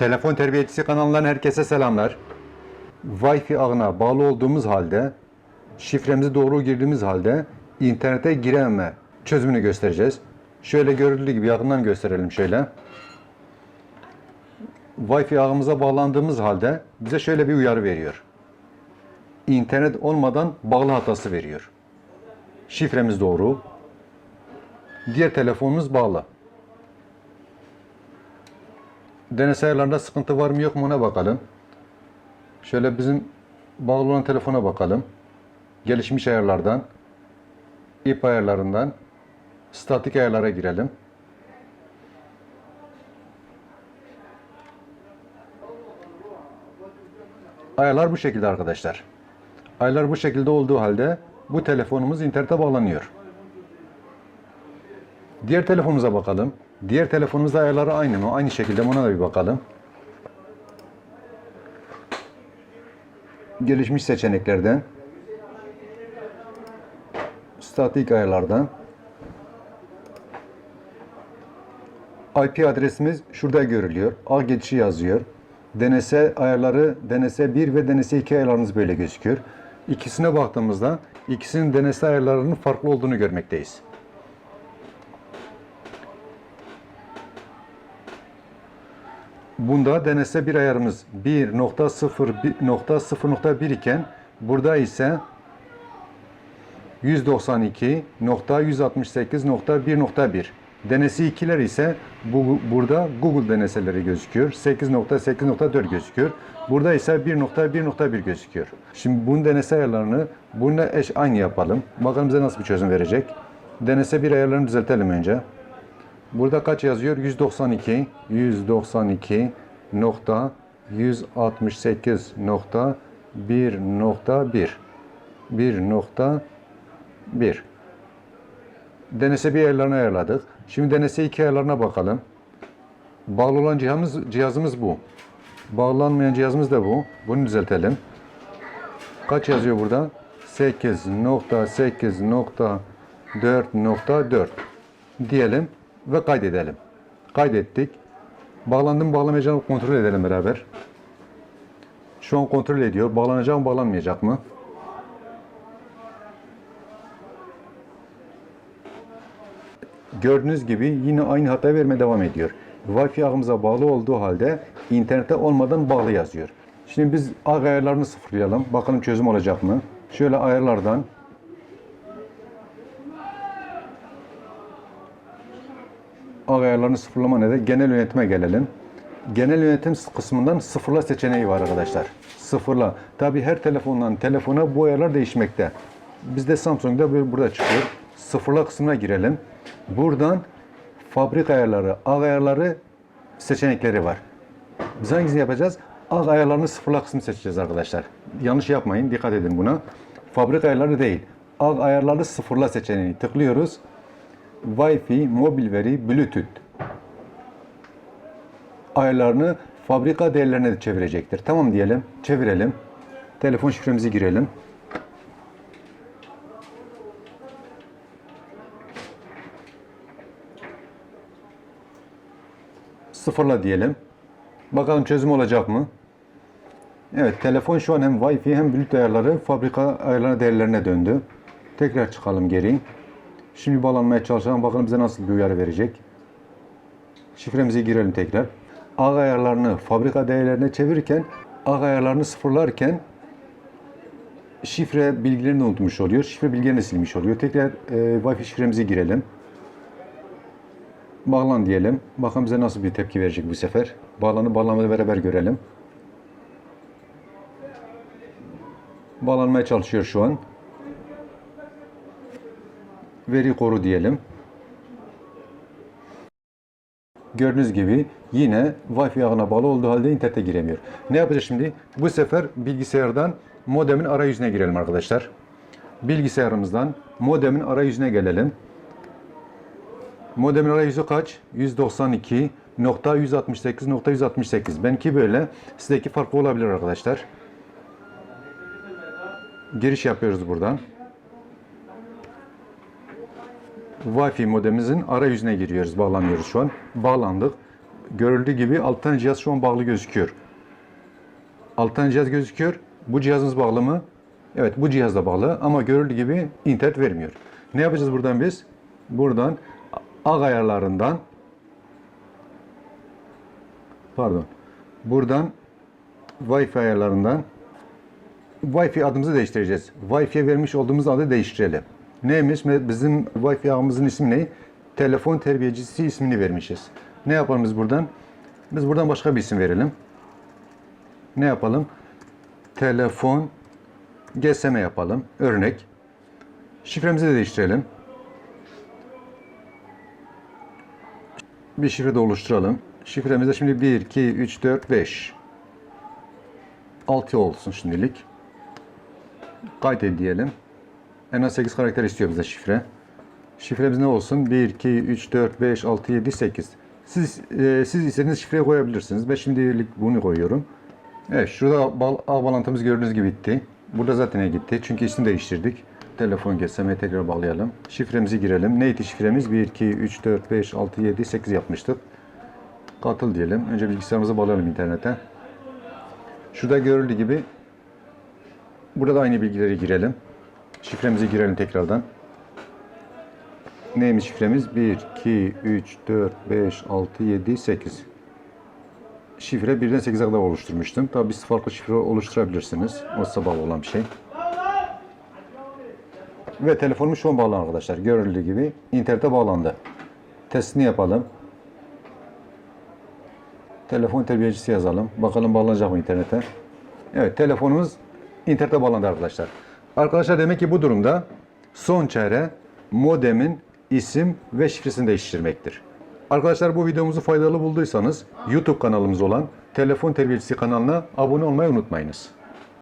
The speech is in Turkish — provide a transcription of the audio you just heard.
Telefon terbiyecisi kanalından herkese selamlar. Wi-Fi ağına bağlı olduğumuz halde, şifremizi doğru girdiğimiz halde internete girememe çözümünü göstereceğiz. Şöyle görüldüğü gibi yakından gösterelim şöyle. Wi-Fi ağımıza bağlandığımız halde bize şöyle bir uyarı veriyor. İnternet olmadan bağlı hatası veriyor. Şifremiz doğru. Diğer telefonumuz bağlı. Denes ayarlarında sıkıntı var mı yok mu ona bakalım. Şöyle bizim bağlı olan telefona bakalım. Gelişmiş ayarlardan, ip ayarlarından, statik ayarlara girelim. Ayarlar bu şekilde arkadaşlar. Ayarlar bu şekilde olduğu halde bu telefonumuz internete bağlanıyor. Diğer telefonumuza bakalım. Diğer telefonumuzda ayarları aynı mı? Aynı şekilde ona da bir bakalım. Gelişmiş seçeneklerden statik ayarlardan IP adresimiz şurada görülüyor. A geçişi yazıyor. DNS ayarları DNS 1 ve DNS 2 ayarlarınız böyle gözüküyor. İkisine baktığımızda ikisinin DNS ayarlarının farklı olduğunu görmekteyiz. Bunda DNS bir ayarımız 1.0.0.1 iken burada ise 192.168.1.1 DNS 2'ler ise bu, burada Google DNS'leri gözüküyor. 8.8.4 gözüküyor. Burada ise 1.1.1 gözüküyor. Şimdi bunun DNS ayarlarını bununla eş aynı yapalım. Bakalım bize nasıl bir çözüm verecek. DNS bir ayarlarını düzeltelim önce. Burada kaç yazıyor? 192 192 nokta 168 nokta 1 nokta 1 1 nokta 1 DNS bir ayarlarını ayarladık. Şimdi DNS 2 ayarlarına bakalım. Bağlı olan cihazımız, cihazımız bu. Bağlanmayan cihazımız da bu. Bunu düzeltelim. Kaç yazıyor burada? 8.8.4.4 diyelim ve kaydedelim. Kaydettik. Bağlandım mı bağlamayacağımı kontrol edelim beraber. Şu an kontrol ediyor. Bağlanacak mı bağlanmayacak mı? Gördüğünüz gibi yine aynı hata vermeye devam ediyor. Wi-Fi ağımıza bağlı olduğu halde internete olmadan bağlı yazıyor. Şimdi biz ağ ayarlarını sıfırlayalım. Bakalım çözüm olacak mı? Şöyle ayarlardan ağ ayarlarını sıfırlama ne genel yönetime gelelim. Genel yönetim kısmından sıfırla seçeneği var arkadaşlar. Sıfırla. Tabi her telefondan telefona bu ayarlar değişmekte. Bizde Samsung'da burada çıkıyor. Sıfırla kısmına girelim. Buradan fabrika ayarları, ağ ayarları seçenekleri var. Biz hangisini yapacağız? Ağ ayarlarını sıfırla kısmı seçeceğiz arkadaşlar. Yanlış yapmayın, dikkat edin buna. Fabrika ayarları değil. Ağ ayarları sıfırla seçeneğini tıklıyoruz. Wi-Fi, mobil veri, Bluetooth ayarlarını fabrika değerlerine de çevirecektir. Tamam diyelim. Çevirelim. Telefon şifremizi girelim. Sıfırla diyelim. Bakalım çözüm olacak mı? Evet, telefon şu an hem Wi-Fi hem Bluetooth ayarları fabrika ayarları değerlerine döndü. Tekrar çıkalım geri. Şimdi bağlanmaya çalışalım. Bakalım bize nasıl bir uyarı verecek. Şifremizi girelim tekrar. Ağ ayarlarını fabrika değerlerine çevirirken, ağ ayarlarını sıfırlarken şifre bilgilerini unutmuş oluyor. Şifre bilgilerini silmiş oluyor. Tekrar e, Wi-Fi şifremizi girelim. Bağlan diyelim. Bakalım bize nasıl bir tepki verecek bu sefer. Bağlanı bağlanmadı beraber görelim. Bağlanmaya çalışıyor şu an. Veri koru diyelim. Gördüğünüz gibi yine Wi-Fi ağına bağlı olduğu halde internete giremiyor. Ne yapacağız şimdi? Bu sefer bilgisayardan modemin arayüzüne girelim arkadaşlar. Bilgisayarımızdan modemin arayüzüne gelelim. Modemin arayüzü kaç? 192.168.168. Benimki böyle. Sizdeki farklı olabilir arkadaşlar. Giriş yapıyoruz buradan. Wi-Fi modemimizin arayüzüne giriyoruz, bağlanıyoruz şu an. Bağlandık. görüldüğü gibi 6 tane cihaz şu an bağlı gözüküyor. 6 tane cihaz gözüküyor. Bu cihazınız bağlı mı? Evet bu cihaz da bağlı ama görüldüğü gibi internet vermiyor. Ne yapacağız buradan biz? Buradan ağ ayarlarından pardon buradan Wi-Fi ayarlarından Wi-Fi adımızı değiştireceğiz. Wi-Fi'ye vermiş olduğumuz adı değiştirelim. Neymiş? Bizim Wi-Fi ağımızın ismi ne? Telefon terbiyecisi ismini vermişiz. Ne yapalım biz buradan? Biz buradan başka bir isim verelim. Ne yapalım? Telefon GSM yapalım. Örnek. Şifremizi de değiştirelim. Bir şifre de oluşturalım. Şifremiz de şimdi 1, 2, 3, 4, 5. 6 olsun şimdilik. Kaydet diyelim. En az 8 karakter istiyor bize şifre. Şifremiz ne olsun? 1, 2, 3, 4, 5, 6, 7, 8. Siz, e, siz istediğiniz şifreyi koyabilirsiniz. Ben şimdilik bunu koyuyorum. Evet şurada bağ, ağ bağlantımız gördüğünüz gibi gitti. Burada zaten gitti. Çünkü ismi değiştirdik. Telefon GSM'ye tekrar bağlayalım. Şifremizi girelim. Neydi şifremiz? 1, 2, 3, 4, 5, 6, 7, 8 yapmıştık. Katıl diyelim. Önce bilgisayarımızı bağlayalım internete. Şurada görüldüğü gibi burada da aynı bilgileri girelim. Şifremizi girelim tekrardan. Neymiş şifremiz? 1, 2, 3, 4, 5, 6, 7, 8. Şifre 1'den 8'e kadar oluşturmuştum. Tabi siz farklı şifre oluşturabilirsiniz. O bağlı olan bir şey. Ve telefonum şu an bağlı arkadaşlar. Görüldüğü gibi internete bağlandı. Testini yapalım. Telefon terbiyecisi yazalım. Bakalım bağlanacak mı internete. Evet telefonumuz internete bağlandı arkadaşlar. Arkadaşlar demek ki bu durumda son çare modemin isim ve şifresini değiştirmektir. Arkadaşlar bu videomuzu faydalı bulduysanız YouTube kanalımız olan Telefon Terbiyecisi kanalına abone olmayı unutmayınız.